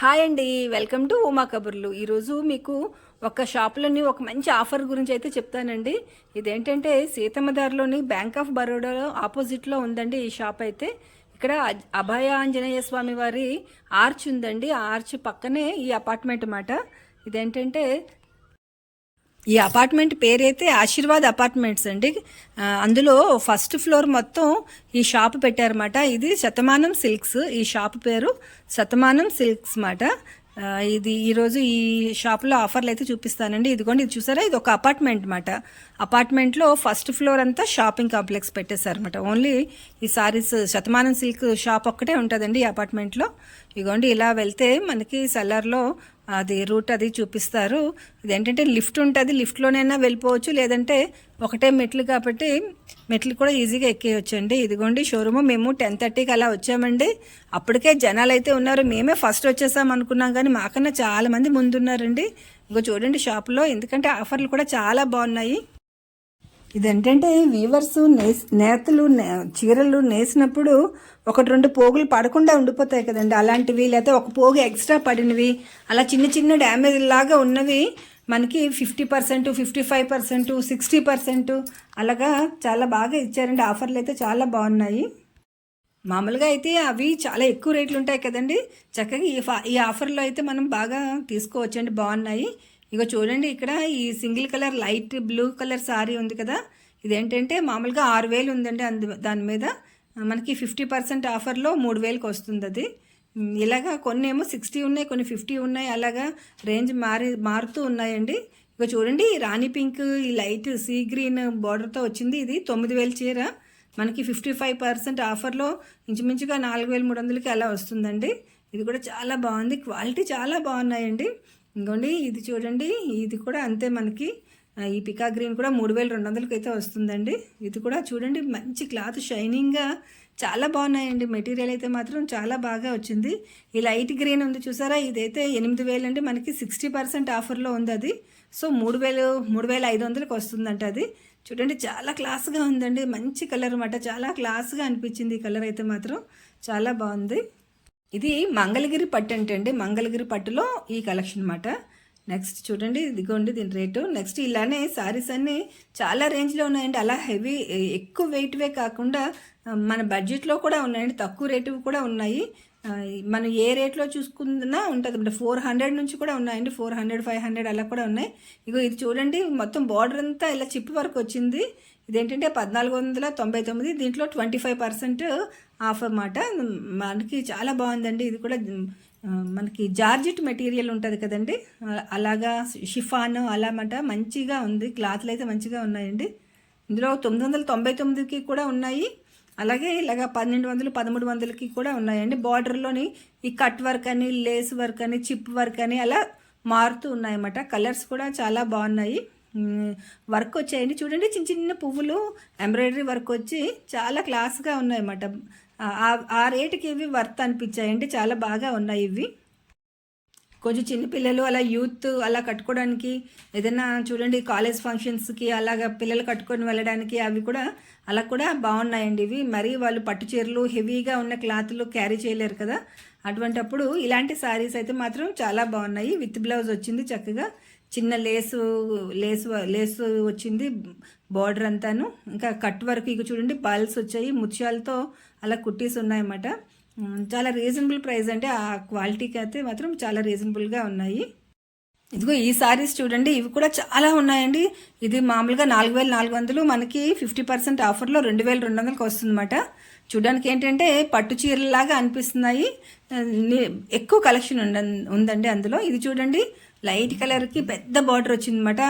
Hi అండి welcome to Uma కబుర్లు. ఈరోజు మీకు ఒక షాప్లోని ఒక మంచి ఆఫర్ గురించి అయితే చెప్తానండి. ఇదేంటంటే సీతమ్మదారిలోని బ్యాంక్ ఆఫ్ బరోడాలో ఆపోజిట్లో ఉందండి ఈ షాప్ అయితే. ఇక్కడ అభయ ఆంజనేయ స్వామి వారి ఆర్చ్ ఉందండి. ఆ ఆర్చ్ పక్కనే ఈ అపార్ట్మెంట్ అన్నమాట. ఇదేంటంటే ఈ అపార్ట్మెంట్ పేరైతే ఆశీర్వాద్ అపార్ట్మెంట్స్ అండి. అందులో ఫస్ట్ ఫ్లోర్ మొత్తం ఈ షాప్ పెట్టారన్నమాట. ఇది శతమానం సిల్క్స్. ఈ షాప్ పేరు శతమానం సిల్క్స్ మాట ఇది ఈరోజు ఈ షాప్లో ఆఫర్లు అయితే చూపిస్తానండి. ఇదిగోండి ఇది చూసారా? ఇది ఒక అపార్ట్మెంట్ మాట అపార్ట్మెంట్లో ఫస్ట్ ఫ్లోర్ అంతా షాపింగ్ కాంప్లెక్స్ పెట్టేశారన్నమాట. ఓన్లీ ఈ సారీస్ శతమానం సిల్క్ షాప్ ఒక్కటే ఉంటుందండి ఈ అపార్ట్మెంట్లో. ఇదిగోండి ఇలా వెళ్తే మనకి సెల్లర్లో అది రూట్ అది చూపిస్తారు. ఇదేంటంటే లిఫ్ట్ ఉంటుంది లిఫ్ట్లోనైనా వెళ్ళిపోవచ్చు. లేదంటే ఒకటే మెట్లు కాబట్టి మెట్లు కూడా ఈజీగా ఎక్కేయొచ్చండి. ఇదిగోండి షోరూమ్. మేము టెన్ థర్టీకి అలా వచ్చామండి. అప్పటికే జనాలు అయితే ఉన్నారు. మేమే ఫస్ట్ వచ్చేసాం అనుకున్నాం కానీ మాకన్నా చాలా మంది ముందున్నారండి. ఇంకో చూడండి షాప్లో. ఎందుకంటే ఆఫర్లు కూడా చాలా బాగున్నాయి. ఇదేంటంటే వీవర్స్ నేస్ నేతలు నే- చీరలు నేసినప్పుడు ఒకటి రెండు పోగులు పడకుండా ఉండిపోతాయి కదండి. అలాంటివి లేకపోతే ఒక పోగు ఎక్స్ట్రా పడినవి అలా చిన్న చిన్న డ్యామేజ్ లాగా ఉన్నవి మనకి fifty percent fifty five percent sixty percent అలాగా చాలా బాగా ఇచ్చారండి. ఆఫర్లు అయితే చాలా బాగున్నాయి. మామూలుగా అయితే అవి చాలా ఎక్కువ రేట్లు ఉంటాయి కదండి. చక్కగా ఈ ఫా ఈ ఆఫర్లో అయితే మనం బాగా తీసుకోవచ్చండి. బాగున్నాయి. ఇగో చూడండి ఇక్కడ ఈ single colour light blue colour sari ఉంది కదా. ఇదేంటంటే మామూలుగా ఆరు వేలు ఉందండి అందు దాని మీద. మనకి ఫిఫ్టీ పర్సెంట్ ఆఫర్లో మూడు వేలకు వస్తుంది అది. ఇలాగా కొన్ని ఏమో సిక్స్టీ ఉన్నాయి కొన్ని ఫిఫ్టీ ఉన్నాయి అలాగా రేంజ్ మారి మారుతూ ఉన్నాయండి. ఇక చూడండి రాణి పింక్ ఈ లైట్ సీ గ్రీన్ బార్డర్తో వచ్చింది. ఇది తొమ్మిది వేల చీర. మనకి ఫిఫ్టీ ఫైవ్ పర్సెంట్ ఆఫర్లో ఇంచుమించుగా నాలుగు వేల మూడు వందలకి అలా వస్తుందండి. ఇది కూడా చాలా బాగుంది. క్వాలిటీ చాలా బాగున్నాయండి. ఇంకోండి ఇది చూడండి ఇది కూడా అంతే మనకి. ఈ పికా గ్రీన్ కూడా మూడు వేల రెండు వందలకి అయితే వస్తుందండి. ఇది కూడా చూడండి మంచి క్లాత్ షైనింగ్గా చాలా బాగున్నాయండి. మెటీరియల్ అయితే మాత్రం చాలా బాగా వచ్చింది. ఈ లైట్ గ్రీన్ ఉంది చూసారా? ఇదైతే ఎనిమిది వేలు మనకి సిక్స్టీ పర్సెంట్ ఆఫర్లో ఉంది అది. సో మూడు వేలు మూడు వేల ఐదు వందలకి వస్తుందంట అది. చూడండి చాలా క్లాస్గా ఉందండి. మంచి కలర్ అనమాట చాలా క్లాస్గా అనిపించింది ఈ కలర్ అయితే మాత్రం. చాలా బాగుంది. ఇది మంగళగిరి పట్టు అంటే అండి మంగళగిరి పట్టులో ఈ కలెక్షన్ అన్నమాట. నెక్స్ట్ చూడండి ఇదిగోండి దీని రేటు. నెక్స్ట్ ఇలానే సారీస్ అన్నీ చాలా రేంజ్లో ఉన్నాయండి. అలా హెవీ ఎక్కువ వెయిట్వే కాకుండా మన బడ్జెట్లో కూడా ఉన్నాయండి. తక్కువ రేటు కూడా ఉన్నాయి. మనం ఏ రేట్లో చూసుకున్నా ఉంటుంది. అంటే ఫోర్ హండ్రెడ్ నుంచి కూడా ఉన్నాయండి. ఫోర్ హండ్రెడ్ ఫైవ్ హండ్రెడ్ అలా కూడా ఉన్నాయి. ఇగో ఇది చూడండి మొత్తం బార్డర్ అంతా ఇలా చిప్ వరకు వచ్చింది. ఇదేంటంటే పద్నాలుగు వందల తొంభై తొమ్మిది దీంట్లో ట్వంటీ ఫైవ్ పర్సెంట్ ఆఫ్ అన్నమాట. మనకి చాలా బాగుందండి. ఇది కూడా మనకి జార్జిట్ మెటీరియల్ ఉంటుంది కదండి. అలాగా షిఫాన్ అలా మాట మంచిగా ఉంది. క్లాత్లు అయితే మంచిగా ఉన్నాయండి. ఇందులో తొమ్మిది వందల తొంభై తొమ్మిదికి కూడా ఉన్నాయి. అలాగే ఇలాగ పన్నెండు వందలు పదమూడు వందలకి కూడా ఉన్నాయండి. బార్డర్లోని ఈ కట్ వర్క్ అని లేస్ వర్క్ అని చిప్ వర్క్ అని అలా మారుతూ ఉన్నాయన్నమాట. కలర్స్ కూడా చాలా బాగున్నాయి. వర్క్ వచ్చాయండి. చూడండి చిన్న చిన్న పువ్వులు ఎంబ్రాయిడరీ వర్క్ వచ్చి చాలా క్లాస్గా ఉన్నాయన్నమాట. ఆ- ఆ రేటుకి ఇవి వర్త్ అనిపించాయండి. చాలా బాగా ఉన్నాయి ఇవి. కొంచెం చిన్నపిల్లలు అలా యూత్ అలా కట్టుకోవడానికి ఏదైనా చూడండి కాలేజ్ ఫంక్షన్స్కి అలాగా పిల్లలు కట్టుకొని వెళ్ళడానికి అవి కూడా అలా కూడా బాగున్నాయండి ఇవి. మరీ వాళ్ళు పట్టు చీరలు హెవీగా ఉన్న క్లాత్లు క్యారీ చేయలేరు కదా. అటువంటప్పుడు ఇలాంటి శారీస్ అయితే మాత్రం చాలా బాగున్నాయి. విత్ బ్లౌజ్ వచ్చింది చక్కగా. చిన్న లేసు లేసు లేసు వచ్చింది బార్డర్ అంతాను. ఇంకా కట్ వరకు ఇక చూడండి పల్స్ వచ్చాయి ముత్యాలతో అలా కుట్టీస్ ఉన్నాయన్నమాట. చాలా రీజనబుల్ ప్రైస్ అంటే ఆ క్వాలిటీకి అయితే మాత్రం చాలా రీజనబుల్గా ఉన్నాయి. ఇదిగో ఈ సారీస్ చూడండి ఇవి కూడా చాలా ఉన్నాయండి. ఇది మామూలుగా నాలుగు వేల నాలుగు వందలు మనకి ఫిఫ్టీ పర్సెంట్ ఆఫర్లో రెండు వేల రెండు వందలకి వస్తుందన్నమాట. చూడడానికి ఏంటంటే పట్టు చీరలాగా అనిపిస్తున్నాయి. ఎక్కువ కలెక్షన్ ఉండ ఉందండి అందులో. ఇది చూడండి లైట్ కలర్కి పెద్ద బార్డర్ వచ్చిందన్నమాట.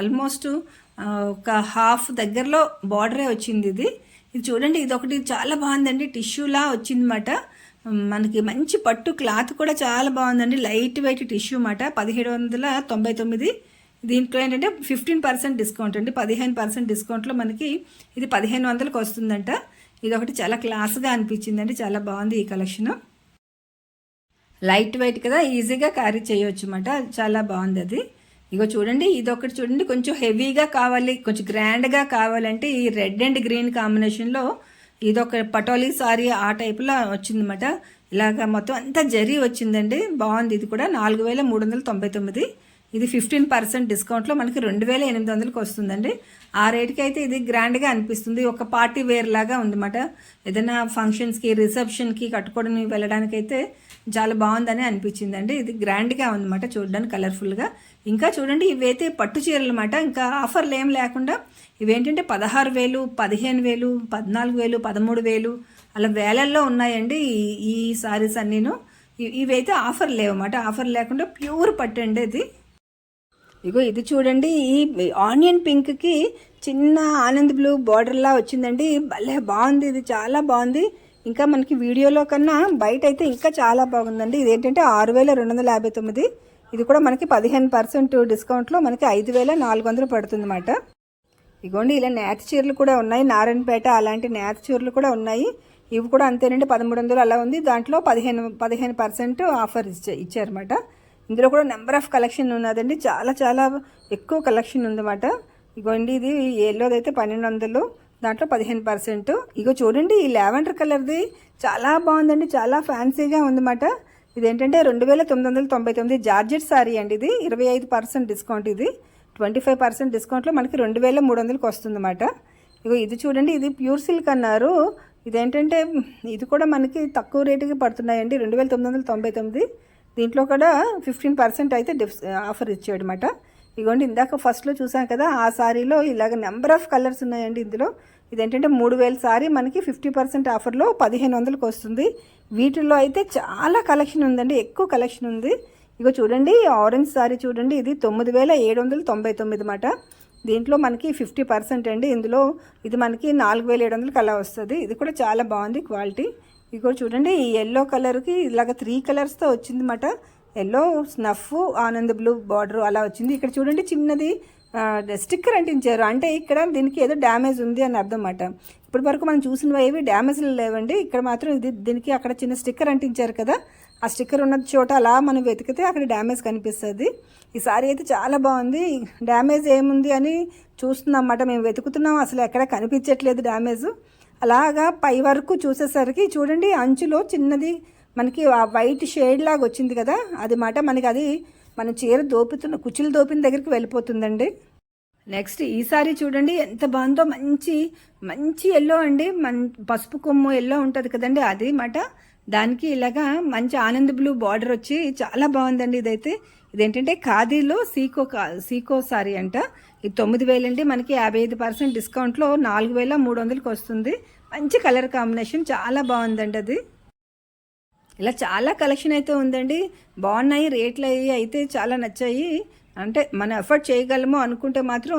ఆల్మోస్ట్ ఒక హాఫ్ దగ్గరలో బార్డరే వచ్చింది ఇది. ఇది చూడండి ఇది ఒకటి చాలా బాగుందండి టిష్యూలా వచ్చిందన్నమాట. మనకి మంచి పట్టు క్లాత్ కూడా చాలా బాగుందండి. లైట్ వెయిట్ టిష్యూ మాట. పదిహేడు వందల తొంభై తొమ్మిది. దీంట్లో ఏంటంటే ఫిఫ్టీన్ పర్సెంట్ డిస్కౌంట్ అండి. పదిహేను పర్సెంట్ డిస్కౌంట్లో మనకి ఇది పదిహేను వందలకు వస్తుందంట. ఇది ఒకటి చాలా క్లాస్గా అనిపించిందండి. చాలా బాగుంది ఈ కలెక్షన్. లైట్ వెయిట్ కదా ఈజీగా క్యారీ చేయొచ్చు అన్నమాట చాలా బాగుంది అది. ఇగో చూడండి ఇది ఒకటి చూడండి. కొంచెం హెవీగా కావాలి కొంచెం గ్రాండ్గా కావాలంటే ఈ రెడ్ అండ్ గ్రీన్ కాంబినేషన్లో ఇదొక పటోలీ సారీ ఆ టైప్లో వచ్చిందన్నమాట. ఇలాగ మొత్తం అంతా జరీ వచ్చిందండి. బాగుంది. ఇది కూడా నాలుగు వేల మూడు వందల తొంభై తొమ్మిది. ఇది ఫిఫ్టీన్ పర్సెంట్ డిస్కౌంట్లో మనకి రెండు వేల ఎనిమిది వందలకి వస్తుందండి. ఆ రేట్కి అయితే ఇది గ్రాండ్గా అనిపిస్తుంది. ఒక పార్టీ వేర్ లాగా ఉందన్నమాట. ఏదైనా ఫంక్షన్స్కి రిసెప్షన్కి కట్టుకోవడానికి వెళ్ళడానికైతే చాలా బాగుందని అనిపించిందండి. ఇది గ్రాండ్గా ఉందన్నమాట చూడడానికి కలర్ఫుల్గా. ఇంకా చూడండి ఇవైతే పట్టు చీరలు అనమాట ఇంకా ఆఫర్లు ఏం లేకుండా ఇవేంటంటే పదహారు వేలు పదిహేను వేలు పద్నాలుగు వేలు పదమూడు వేలు అలా వేలల్లో ఉన్నాయండి ఈ సారీస్ అన్నీను. ఇవైతే ఆఫర్ లేవన్నమాట. ఆఫర్ లేకుండా ప్యూర్ పట్టు అండి ఇది. ఇగో ఇది చూడండి ఈ ఆనియన్ పింక్కి చిన్న ఆనంద్ బ్లూ బార్డర్లా వచ్చిందండి. భలే బాగుంది ఇది చాలా బాగుంది. ఇంకా మనకి వీడియోలో కన్నా బయట అయితే ఇంకా చాలా బాగుందండి. ఇది ఏంటంటే ఆరు వేల రెండు వందల యాభై తొమ్మిది. ఇది కూడా మనకి పదిహేను పర్సెంట్ డిస్కౌంట్లో మనకి ఐదు వేల నాలుగు వందలు పడుతుంది అనమాట ఇగోండి ఇలా నేత చీరలు కూడా ఉన్నాయి. నారాయణపేట అలాంటి నేత చీరలు కూడా ఉన్నాయి. ఇవి కూడా అంతేనండి పదమూడు వందలు అలా ఉంది. దాంట్లో పదిహేను పదిహేను పర్సెంట్ ఆఫర్ ఇచ్చా ఇచ్చారన్నమాట. ఇందులో కూడా నెంబర్ ఆఫ్ కలెక్షన్ ఉన్నదండి. చాలా చాలా ఎక్కువ కలెక్షన్ ఉందన్నమాట. ఇగోండి ఇది ఎల్లోది అయితే పన్నెండు వందలు. దాంట్లో పదిహేను పర్సెంట్. ఇగో చూడండి ఈ లావెండర్ కలర్ది చాలా బాగుందండి చాలా ఫ్యాన్సీగా ఉందన్నమాట. ఇదేంటంటే రెండు వేల తొమ్మిది వందల తొంభై తొమ్మిది జార్జెట్ సారీ అండి ఇది. ఇరవై ఐదు పర్సెంట్ డిస్కౌంట్ ఇది. ట్వంటీ ఫైవ్ పర్సెంట్ డిస్కౌంట్లో మనకి రెండు వేల మూడు వందలకి వస్తుందన్నమాట. ఇగో ఇది చూడండి ఇది ప్యూర్ సిల్క్ అన్నారు. ఇదేంటంటే ఇది కూడా మనకి తక్కువ రేటుకి పడుతున్నాయండి రెండు వేల తొమ్మిది వందల తొంభై తొమ్మిది. దీంట్లో కూడా ఫిఫ్టీన్ పర్సెంట్ అయితే డిఫ్ ఆఫర్ ఇచ్చాడు ఇదిగోండి ఇగోండి ఇందాక ఫస్ట్లో చూసాం కదా ఆ సారీలో ఇలాగ నెంబర్ ఆఫ్ కలర్స్ ఉన్నాయండి ఇందులో. ఇదేంటంటే మూడు వేల సారీ మనకి ఫిఫ్టీ పర్సెంట్ ఆఫర్లో పదిహేను వందలకు వస్తుంది. వీటిల్లో అయితే చాలా కలెక్షన్ ఉందండి ఎక్కువ కలెక్షన్ ఉంది. ఇగో చూడండి ఆరెంజ్ సారీ చూడండి ఇది తొమ్మిది వేల ఏడు వందల తొంభై తొమ్మిది మాట. దీంట్లో మనకి ఫిఫ్టీ పర్సెంట్ అండి ఇందులో ఇది మనకి నాలుగు వేల ఏడు వందలకి అలా వస్తుంది. ఇది కూడా చాలా బాగుంది క్వాలిటీ. ఇగో చూడండి ఈ ఎల్లో కలర్కి ఇలాగ త్రీ కలర్స్తో వచ్చింది అన్నమాట yellow snuff and blue border అలా వచ్చింది. ఇక్కడ చూడండి చిన్నది స్టిక్కర్ అంటించారు. అంటే ఇక్కడ దీనికి ఏదో డ్యామేజ్ ఉంది అని అర్థం అన్నమాట ఇప్పటి వరకు మనం చూసినవి ఏవి డ్యామేజ్లు లేవండి. ఇక్కడ మాత్రం ఇది దీనికి అక్కడ చిన్న స్టిక్కర్ అంటించారు కదా. ఆ స్టిక్కర్ ఉన్న చోట అలా మనం వెతికితే అక్కడ డ్యామేజ్ కనిపిస్తుంది. ఈ సారీ అయితే చాలా బాగుంది. డ్యామేజ్ ఏముంది అని చూస్తున్నాం అన్నమాట మేము వెతుకుతున్నాం. అసలు ఎక్కడ కనిపించట్లేదు డ్యామేజ్ అలాగా పై వరకు చూసేసరికి చూడండి అంచులో చిన్నది మనకి ఆ వైట్ షేడ్ లాగా వచ్చింది కదా అది మాట మనకి అది మన చీర దోపుతున్న కుచ్చులు దోపిన దగ్గరికి వెళ్ళిపోతుందండి. నెక్స్ట్ ఈ చూడండి ఎంత బాగుందో మంచి మంచి ఎల్లో అండి. మన్ పసుపు కొమ్ము ఎల్లో ఉంటుంది కదండి అది మాట. దానికి ఇలాగా మంచి ఆనంద్ బ్లూ బార్డర్ వచ్చి చాలా బాగుందండి ఇదైతే. ఇదేంటంటే ఖాదీలో సీకో సీకో సారీ అంట. ఇది తొమ్మిది వేలండి మనకి యాభై ఐదు పర్సెంట్ డిస్కౌంట్లో నాలుగు వేల మూడు వందలకి వస్తుంది. మంచి కలర్ కాంబినేషన్ చాలా బాగుందండి అది. ఇలా చాలా కలెక్షన్ అయితే ఉందండి. బాగున్నాయి రేట్లు అవి అయితే చాలా నచ్చాయి. అంటే మనం ఎఫర్ట్ చేయగలము అనుకుంటే మాత్రం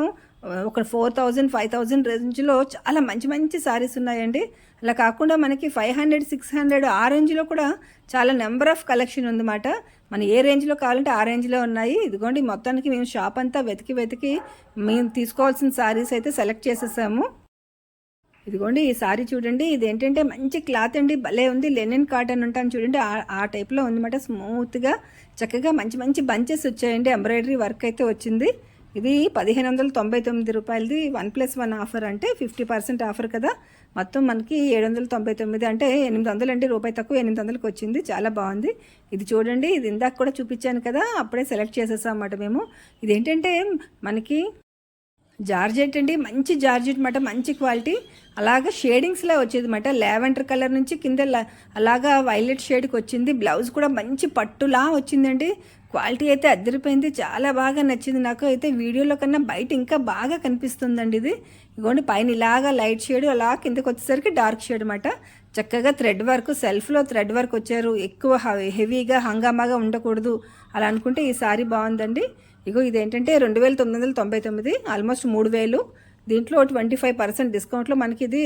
ఒక ఫోర్ థౌజండ్ ఫైవ్ థౌజండ్ రేంజ్లో చాలా మంచి మంచి సారీస్ ఉన్నాయండి. అలా కాకుండా మనకి ఫైవ్ హండ్రెడ్ సిక్స్ హండ్రెడ్ ఆ రేంజ్లో కూడా చాలా నెంబర్ ఆఫ్ కలెక్షన్ ఉందన్నమాట. మన ఏ రేంజ్లో కావాలంటే ఆ రేంజ్లో ఉన్నాయి. ఇదిగోండి మొత్తానికి మేము షాప్ అంతా వెతికి వెతికి మేము తీసుకోవాల్సిన శారీస్ అయితే సెలెక్ట్ చేసేసాము. ఇదిగోండి ఈ సారీ చూడండి ఇది ఏంటంటే మంచి క్లాత్ అండి భలే ఉంది లెనిన్ కాటన్ ఉంటాను చూడండి ఆ ఆ టైప్లో ఉందన్నమాట స్మూత్గా చక్కగా మంచి మంచి బంచెస్ వచ్చాయండి ఎంబ్రాయిడరీ వర్క్ అయితే వచ్చింది. ఇది పదిహేను వందల తొంభై తొమ్మిది రూపాయలది వన్ ప్లస్ వన్ ఆఫర్ అంటే ఫిఫ్టీ పర్సెంట్ ఆఫర్ కదా. మొత్తం మనకి ఏడు వందల తొంభై తొమ్మిది అంటే ఎనిమిది వందలు అంటే రూపాయి తక్కువ ఎనిమిది వందలకి వచ్చింది చాలా బాగుంది. ఇది చూడండి ఇది ఇందాక కూడా చూపించాను కదా అప్పుడే సెలెక్ట్ చేసేసాం అన్నమాట మేము. ఇదేంటంటే మనకి జార్జెట్ అండి మంచి జార్జెట్ మాట మంచి క్వాలిటీ. అలాగా షేడింగ్స్లో వచ్చేది మాట. లావెండర్ కలర్ నుంచి కింద అలాగా వైలెట్ షేడ్కి వచ్చింది. బ్లౌజ్ కూడా మంచి పట్టులా వచ్చిందండి. క్వాలిటీ అయితే అద్దరిపోయింది. చాలా బాగా నచ్చింది నాకు. అయితే వీడియోలో కన్నా బయట ఇంకా బాగా కనిపిస్తుందండి ఇది. ఇగోండి పైన ఇలాగా లైట్ షేడ్ అలా కిందకి వచ్చేసరికి డార్క్ షేడ్ అనమాట చక్కగా థ్రెడ్ వర్క్ సెల్ఫ్లో థ్రెడ్ వర్క్ వచ్చారు. ఎక్కువ హెవీగా హంగామాగా ఉండకూడదు. అలా అనుకుంటే ఈ సారీ బాగుందండి. ఇగో ఇదేంటంటే రెండు వేల తొమ్మిది వందల తొంభై తొమ్మిది ఆల్మోస్ట్ మూడు వేలు దీంట్లో ట్వంటీ ఫైవ్ పర్సెంట్ డిస్కౌంట్లో మనకి ఇది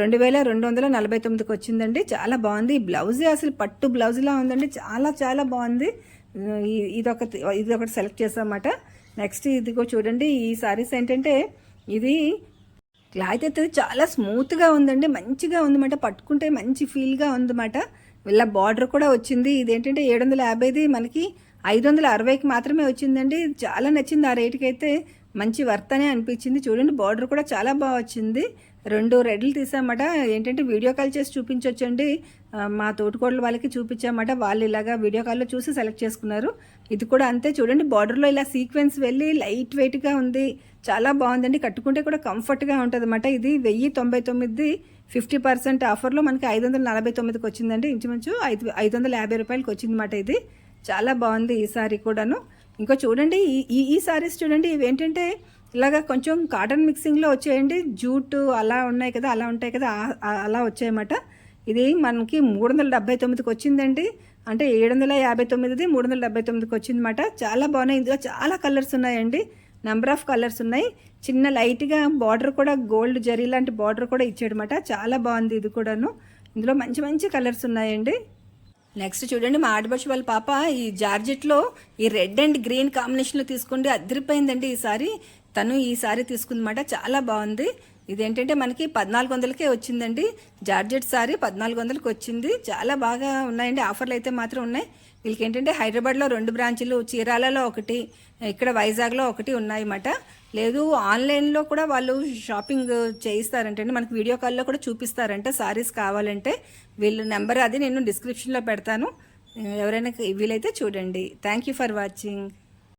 రెండు వేల రెండు వందల నలభై తొమ్మిదికి వచ్చిందండి. చాలా బాగుంది. ఈ బ్లౌజే అసలు పట్టు బ్లౌజ్లా ఉందండి. చాలా చాలా బాగుంది. ఇదొక ఇది ఒకటి సెలెక్ట్ చేసామాట నెక్స్ట్ ఇదిగో చూడండి. ఈ సారీస్ ఏంటంటే ఇది క్లాత్ అయితే చాలా స్మూత్గా ఉందండి. మంచిగా ఉందన్నమాట. పట్టుకుంటే మంచి ఫీల్గా ఉందన్నమాట. వీళ్ళ బార్డర్ కూడా వచ్చింది. ఇదేంటంటే ఏడు వందల యాభైది మనకి ఐదు వందల అరవైకి మాత్రమే వచ్చిందండి. చాలా నచ్చింది ఆ రేటుకి అయితే. మంచి వర్త్ అనే అనిపించింది. చూడండి బార్డర్ కూడా చాలా బాగా వచ్చింది. రెండు రెడ్లు తీసామట. ఏంటంటే వీడియో కాల్ చేసి చూపించవచ్చండి మా తోటికోడల వాళ్ళకి చూపించామట. వాళ్ళు ఇలాగా వీడియో కాల్లో చూసి సెలెక్ట్ చేసుకున్నారు. ఇది కూడా అంతే. చూడండి బార్డర్లో ఇలా సీక్వెన్స్ వెళ్ళి లైట్ వెయిట్గా ఉంది. చాలా బాగుందండి. కట్టుకుంటే కూడా కంఫర్ట్గా ఉంటుంది అనమాట ఇది వెయ్యి తొంభై తొమ్మిది ఫిఫ్టీ పర్సెంట్ ఆఫర్లో మనకి ఐదు వందల నలభై తొమ్మిదికి వచ్చిందండి. ఇంచుమించు ఐదు ఐదు వందల యాభై రూపాయలకి వచ్చిందన్నమాట ఇది. చాలా బాగుంది ఈ సారీ కూడాను. ఇంకో చూడండి ఈ- ఈ ఈ సారీస్ చూడండి ఇవి ఏంటంటే ఇలాగ కొంచెం కాటన్ మిక్సింగ్లో వచ్చేయండి. జూట్ అలా ఉన్నాయి కదా అలా ఉంటాయి కదా అలా వచ్చాయన్నమాట ఇది మనకి మూడు వందల డెబ్బై తొమ్మిదికి వచ్చిందండి. అంటే ఏడు వందల యాభై తొమ్మిదిది మూడు వందల డెబ్బై తొమ్మిదికి వచ్చిందన్నమాట. చాలా బాగున్నాయి. ఇందులో చాలా కలర్స్ ఉన్నాయండి. నెంబర్ ఆఫ్ కలర్స్ ఉన్నాయి. చిన్న లైట్గా బార్డర్ కూడా గోల్డ్ జరీ లాంటి బార్డర్ కూడా ఇచ్చాడనమాట చాలా బాగుంది ఇది కూడాను. ఇందులో మంచి మంచి కలర్స్ ఉన్నాయండి. నెక్స్ట్ చూడండి మా ఆడపడుచు వాళ్ళ పాప ఈ జార్జెట్లో ఈ రెడ్ అండ్ గ్రీన్ కాంబినేషన్లో తీసుకుంటే అదిరిపోయిందండి ఈసారి. తను ఈ సారీ తీసుకుందన్నమాట. చాలా బాగుంది. ఇదేంటంటే మనకి పద్నాలుగు వందలకే వచ్చిందండి. జార్జెట్ సారీ పద్నాలుగు వందలకి వచ్చింది. చాలా బాగా ఉన్నాయండి. ఆఫర్లు అయితే మాత్రం ఉన్నాయి. వీళ్ళకి ఏంటంటే హైదరాబాద్లో రెండు బ్రాంచ్లు చీరాలలో ఒకటి ఇక్కడ వైజాగ్లో ఒకటి ఉన్నాయన్నమాట. లేదు ఆన్లైన్లో కూడా వాళ్ళు షాపింగ్ చేయిస్తారంటే మనకి వీడియో కాల్లో కూడా చూపిస్తారంట సారీస్ కావాలంటే. వీళ్ళ నెంబర్ అది నేను డిస్క్రిప్షన్లో పెడతాను. ఎవరైనా వీలైతే చూడండి. Thank you for watching.